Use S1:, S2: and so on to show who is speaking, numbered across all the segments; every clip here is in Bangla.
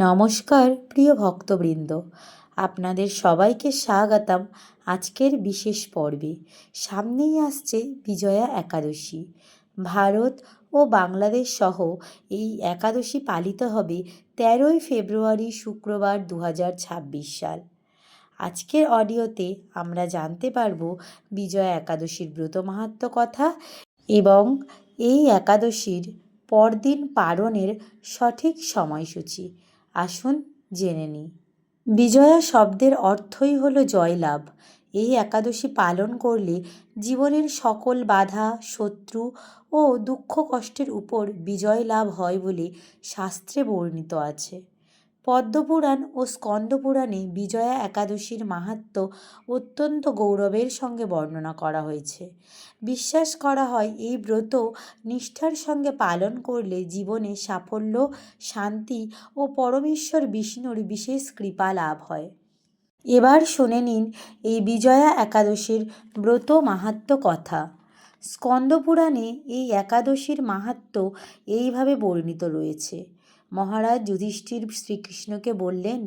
S1: নমস্কার, প্রিয় ভক্তবৃন্দ। আপনাদের সবাইকে স্বাগতম আজকের বিশেষ পর্বে। সামনেই আসছে বিজয়া একাদশী। ভারত ও বাংলাদেশ সহ এই একাদশী পালিত হবে তেরোই ফেব্রুয়ারি শুক্রবার দু হাজার ছাব্বিশ সাল। আজকের অডিওতে আমরা জানতে পারব বিজয়া একাদশীর ব্রত মাহাত্ম্য কথা এবং এই একাদশীর পরদিন পালনের সঠিক সময়সূচি। আসুন জেনে নিই। বিজয়া শব্দের অর্থই হল জয়লাভ। এই একাদশী পালন করলে জীবনের সকল বাধা, শত্রু ও দুঃখ কষ্টের উপর বিজয় লাভ হয় বলে শাস্ত্রে বর্ণিত আছে। পদ্মপুরাণ ও স্কন্দপুরাণে বিজয়া একাদশীর মাহাত্ম্য অত্যন্ত গৌরবের সঙ্গে বর্ণনা করা হয়েছে। বিশ্বাস করা হয় এই ব্রত নিষ্ঠার সঙ্গে পালন করলে জীবনে সাফল্য, শান্তি ও পরমেশ্বর বিষ্ণুর বিশেষ কৃপা লাভ হয়। এবার শুনে নিন এই বিজয়া একাদশীর ব্রত মাহাত্ম্য কথা। স্কন্দপুরাণে এই একাদশীর মাহাত্ম্য এইভাবে বর্ণিত রয়েছে। মহারাজ যুধিষ্ঠির শ্রীকৃষ্ণকে বললেন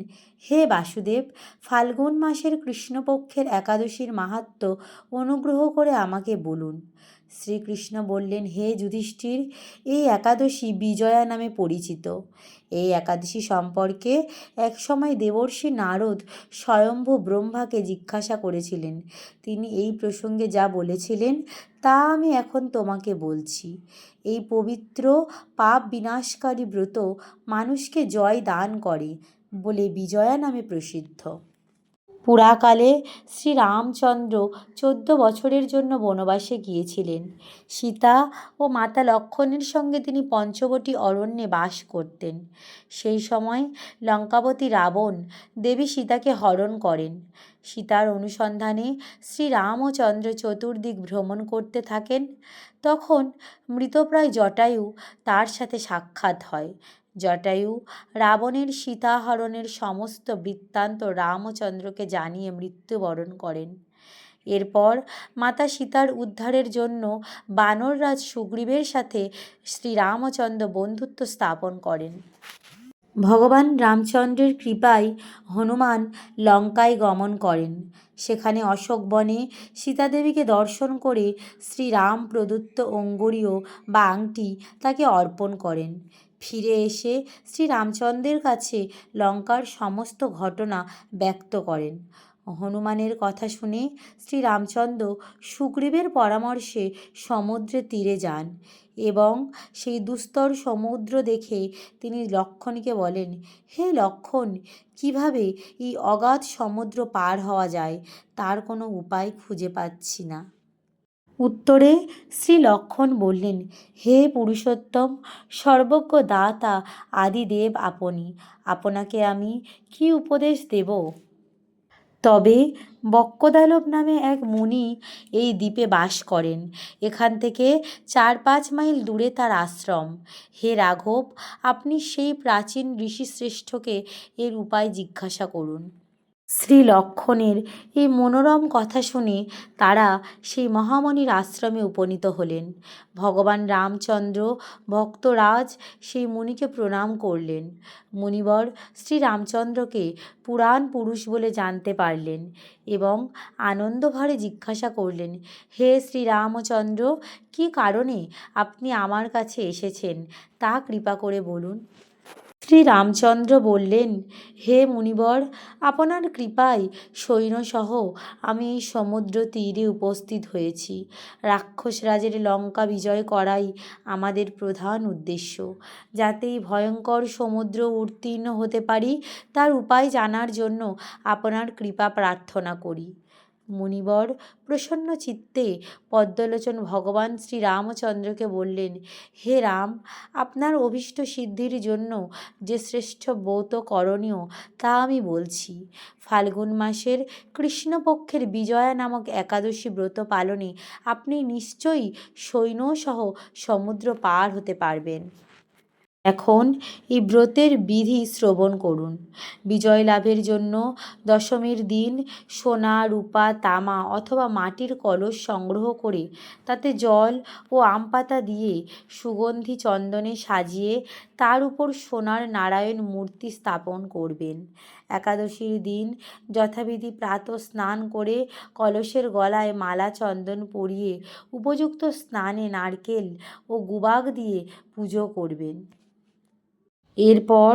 S1: হে বাসুদেব, ফাল্গুন মাসের কৃষ্ণপক্ষের একাদশীর মাহাত্ম্য অনুগ্রহ করে আমাকে বলুন। শ্রীকৃষ্ণ বললেন, হে যুধিষ্ঠির, এই একাদশী বিজয়া নামে পরিচিত। এই একাদশী সম্পর্কে একসময় দেবর্ষি নারদ স্বয়ম্ভু ব্রহ্মাকে জিজ্ঞাসা করেছিলেন। তিনি এই প্রসঙ্গে যা বলেছিলেন, তা আমি এখন তোমাকে বলছি। এই পবিত্র, পাপ বিনাশকারী ব্রত মানুষকে জয় দান করে। বলে বিজয়া নামে প্রসিদ্ধ। পুরাকালে শ্রীরামচন্দ্র চোদ্দ বছরের জন্য বনবাসে গিয়েছিলেন। সীতা ও মাতা লক্ষ্মণের সঙ্গে তিনি পঞ্চবটী অরণ্যে বাস করতেন। সেই সময় লঙ্কাবতী রাবণ দেবী সীতাকে হরণ করেন। সীতার অনুসন্ধানে শ্রীরামচন্দ্র চতুর্দিক ভ্রমণ করতে থাকেন। তখন মৃতপ্রায় জটায়ু তার সাথে সাক্ষাৎ হয়। জটায়ু রাবণের সীতাহরণের সমস্ত বৃত্তান্ত রামচন্দ্রকে জানিয়ে মৃত্যুবরণ করেন। এরপর মাতা সীতার উদ্ধারের জন্য বানররাজ সুগ্রীবের সাথে শ্রীরামচন্দ্র বন্ধুত্ব স্থাপন করেন। ভগবান রামচন্দ্রের কৃপায় হনুমান লঙ্কায় গমন করেন। সেখানে অশোক বনে সীতাদেবীকে দর্শন করে শ্রীরাম প্রদত্ত অঙ্গুরীয় বা আংটি তাকে অর্পণ করেন। ফিরে এসে শ্রীরামচন্দ্রের কাছে লঙ্কার সমস্ত ঘটনা ব্যক্ত করেন। হনুমানের কথা শুনে শ্রীরামচন্দ্র সুগ্রীবের পরামর্শে সমুদ্রে তীরে যান এবং সেই দুস্তর সমুদ্র দেখে তিনি লক্ষণকে বলেন, হে লক্ষণ, কীভাবে এই অগাধ সমুদ্র পার হওয়া যায়? তার কোনো উপায় খুঁজে পাচ্ছি না। উত্তরে শ্রী লক্ষণ বললেন, হে পুরুষোত্তম সর্বজ্ঞ দাতা আদিদেব আপনি, আপনাকে আমি কি উপদেশ দেব? তবে বক্কদালব নামে এক মুনি এই দ্বীপে বাস করেন। এখান থেকে চার পাঁচ মাইল দূরে তার আশ্রম। হে রাঘব, আপনি সেই প্রাচীন ঋষিশ্রেষ্ঠকে এর উপায় জিজ্ঞাসা করুন। শ্রী লক্ষণের এই মনোরম কথা শুনে তারা সেই মহামণির আশ্রমে উপনীত হলেন। ভগবান রামচন্দ্র, ভক্তরাজ সেই মুনিকে প্রণাম করলেন। মুনিবর শ্রীরামচন্দ্রকে পুরাণ পুরুষ বলে জানতে পারলেন এবং আনন্দভরে জিজ্ঞাসা করলেন, হে শ্রীরামচন্দ্র, কী কারণে আপনি আমার কাছে এসেছেন? তা কৃপা করে বলুন। শ্রীরামচন্দ্র বললেন, হে মুনিবর, আপনার কৃপায় সৈন্যসহ আমি সমুদ্র তীরে উপস্থিত হয়েছি। রাক্ষস রাজের লঙ্কা বিজয় করাই আমাদের প্রধান উদ্দেশ্য। যাতে এই ভয়ঙ্কর সমুদ্র উত্তীর্ণ হতে পারি, তার উপায় জানার জন্য আপনার কৃপা প্রার্থনা করি। মুনিবর প্রসন্ন চিত্তে পদ্মলোচন ভগবান শ্রীরামচন্দ্রকে বললেন, হে রাম, আপনার অভীষ্ট সিদ্ধির জন্য যে শ্রেষ্ঠ ব্রত করণীয় তা আমি বলছি। ফাল্গুন মাসের কৃষ্ণপক্ষের বিজয়া নামক একাদশী ব্রত পালনে আপনি নিশ্চয়ই সৈন্যসহ সমুদ্র পার হতে পারবেন। এখন এই ব্রতের বিধি শ্রবণ করুন। বিজয় লাভের জন্য দশমীর দিন সোনা, রূপা, তামা অথবা মাটির কলস সংগ্রহ করে তাতে জল ও আম পাতা দিয়ে সুগন্ধি চন্দনে সাজিয়ে তার উপর সোনার নারায়ণ মূর্তি স্থাপন করবেন। একাদশীর দিন যথাবিধি প্রাত স্নান করে কলসের গলায় মালা চন্দন পরিয়ে উপযুক্ত স্নানে নারকেল ও গুবাগ দিয়ে পুজো করবেন। এরপর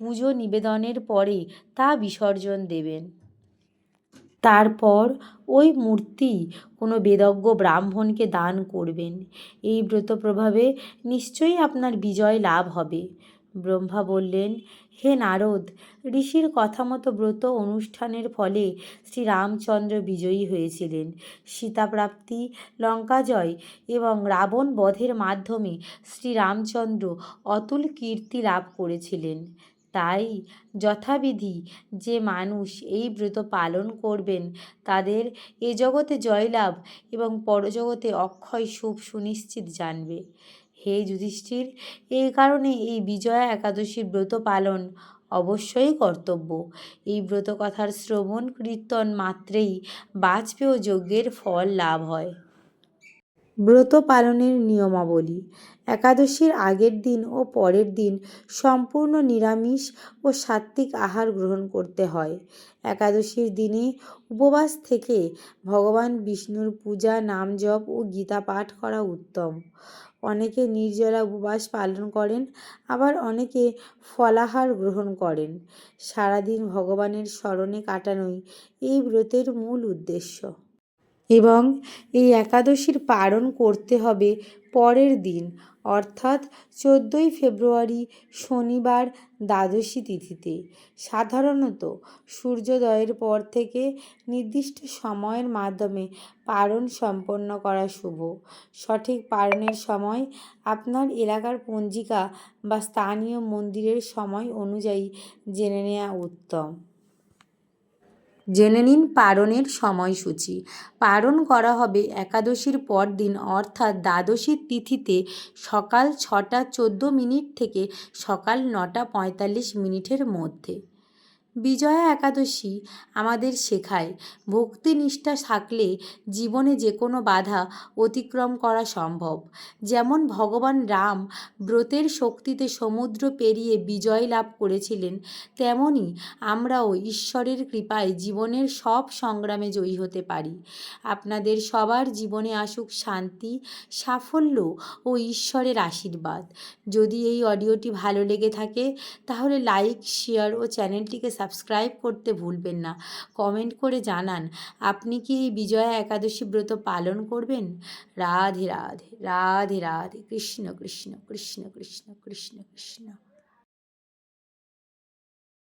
S1: পুজো নিবেদনের পরে তা বিসর্জন দেবেন। তারপর ওই মূর্তি কোনো বেদজ্ঞ ব্রাহ্মণকে দান করবেন। এই ব্রত প্রভাবে নিশ্চয়ই আপনার বিজয় লাভ হবে। ব্রহ্মা বললেন, হে নারদ, ঋষির কথা মতো ব্রত অনুষ্ঠানের ফলে শ্রী রামচন্দ্র বিজয়ী হয়েছিলেন। সীতাপ্রাপ্তি লঙ্কা জয় এবং রাবণ বধের মাধ্যমে শ্রীরামচন্দ্র অতুল কীর্তি লাভ করেছিলেন। তাই যথাবিধি যে মানুষ এই ব্রত পালন করবেন, তাদের এ জগতে জয়লাভ এবং পরজগতে অক্ষয় সুখ সুনিশ্চিত জানবে। হে যুধিষ্ঠির এই কারণে এই বিজয়া একাদশীর ব্রত পালন অবশ্যই কর্তব্য। এই ব্রত কথার শ্রবণ কীর্তন মাত্রেই বাজপেয় যজ্ঞের ফল লাভ হয়। ব্রত পালনের নিয়মাবলী। একাদশীর আগের দিন ও পরের দিন সম্পূর্ণ নিরামিষ ও সাত্ত্বিক আহার গ্রহণ করতে হয়। একাদশীর দিনে উপবাস থেকে ভগবান বিষ্ণুর পূজা, নাম জপ ও গীতা পাঠ করা উত্তম। অনেকে নির্জলা উপবাস পালন করেন, আবার অনেকে ফলাহার গ্রহণ করেন। সারাদিন ভগবানের স্মরণে কাটানোই এই ব্রতের মূল উদ্দেশ্য। এবং এই একাদশীর পালন করতে হবে পরের দিন, অর্থাৎ চোদ্দোই ফেব্রুয়ারি শনিবার দ্বাদশী তিথিতে। সাধারণত সূর্যোদয়ের পর থেকে নির্দিষ্ট সময়ের মাধ্যমে পালন সম্পন্ন করা শুভ। সঠিক পালনের সময় আপনার এলাকার পঞ্জিকা বা স্থানীয় মন্দিরের সময় অনুযায়ী জেনে নেওয়া উত্তম। জেনে নিন পারণের সময়সূচি। পারণ করা হবে একাদশীর পর দিন অর্থাৎ দ্বাদশীর তিথিতে সকাল ছটা চোদ্দ মিনিট থেকে সকাল নটা পঁয়তাল্লিশ মিনিটের মধ্যে। বিজয়া একাদশী আমাদের শেখায়। ভক্তি নিষ্ঠা থাকলে জীবনে যে কোনো বাধা অতিক্রম করা সম্ভব। যেমন ভগবান রাম ব্রতের শক্তিতে সমুদ্র পেরিয়ে বিজয় লাভ করেছিলেন তেমনই আমরাও ঈশ্বরের কৃপায় জীবনের সব সংগ্রামে জয়ী হতে পারি। আপনাদের সবার জীবনে আসুক শান্তি, সাফল্য ও ঈশ্বরের আশীর্বাদ। যদি এই অডিওটি ভালো লেগে থাকে, তাহলে লাইক, শেয়ার ও চ্যানেলটিকে সাবস্ক্রাইব করতে ভুলবেন না। কমেন্ট করে জানান, আপনি কি এই বিজয়া একাদশী ব্রত পালন করবেন? রাধে রাধে রাধে রাধে, কৃষ্ণ কৃষ্ণ কৃষ্ণ কৃষ্ণ কৃষ্ণ কৃষ্ণ।